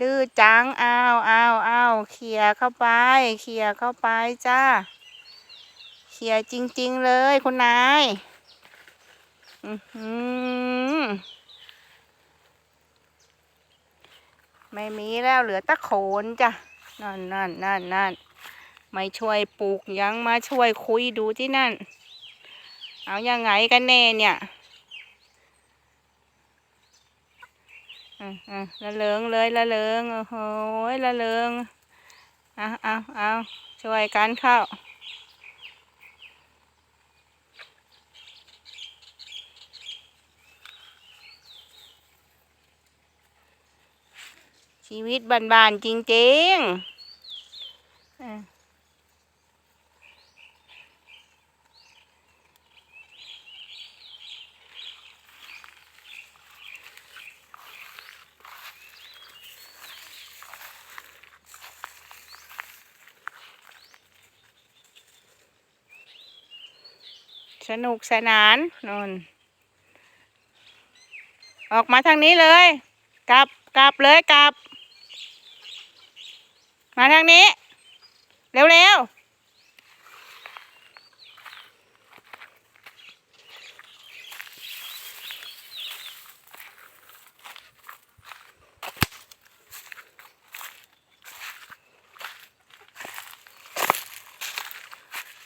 ดื้อจังอ้าวอ้าวอ้าวเขี่ยเข้าไป เขี่ยเข้าไปจ้า เขี่ยจริง ๆ เลยคุณนายอือไม่มีแล้วเหลือตะโขนจ้ะนั่นนั่นนั่นนั่นไม่ช่วยปลูกยังมาช่วยคุยดูที่นั่น เอาอยังไงกันแน่เนี่ย อะอะละเลิงเลยละเลิงโอ้โหยละเลิงเอาเอาเอาช่วยกันเข้าชีวิตบ้านๆจริงๆ สนุกสนานนนออกมาทางนี้เลย กลับกลับเลยกลับ มาทางนี้ เร็วๆ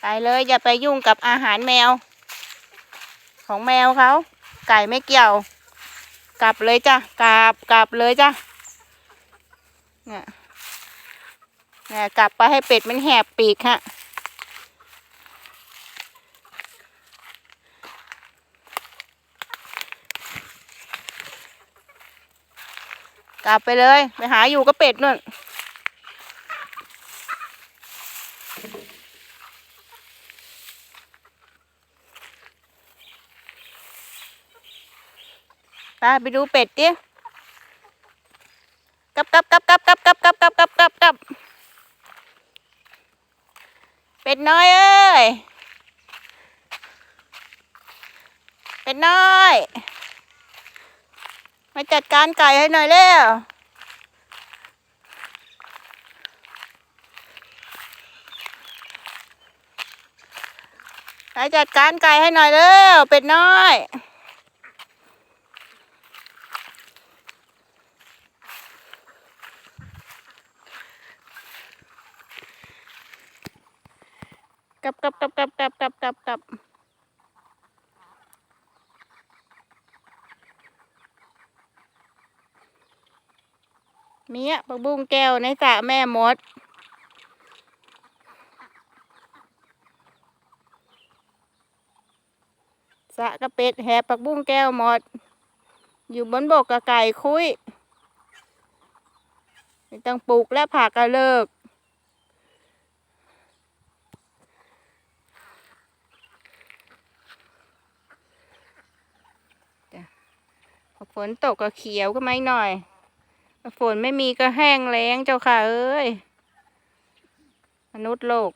ไปเลยอย่าไปยุ่งกับอาหารแมว ของแมวเขา ไก่ไม่เกี่ยว กลับเลยจ้ะ กลับกลับเลยจ้ะ เนี่ยเนี่ยกลับไปให้เป็ดมันแหบปีกฮะกลับไปเลย ไปหาอยู่กับเป็ดนู่น ไปไปดูเป็ดดิกลับกลับกลับกลับกลับกลับกลับกลับกลับกับกับเป็ดน้อยเอ้ย เป็ดน้อย มาจัดการไก่ให้หน่อยเร็วไปจัดการไก่ให้หน่อยเร็วเป็ดน้อย กลับกลับกลับกลับกลับกลับกลับกลับเมียปักบุ้งแก้วในสระแม่มด สะกระเป็ดแหบปักบุ้งแก้วหมด อยู่บนบกกะไก่คุยไม่ต้องปลูกและผักก็เลิก ฝนตกก็เขียวก็ไม่หน่อย ฝนไม่มีก็แห้งแล้งเจ้าค่ะเอ้ย มนุษย์โลก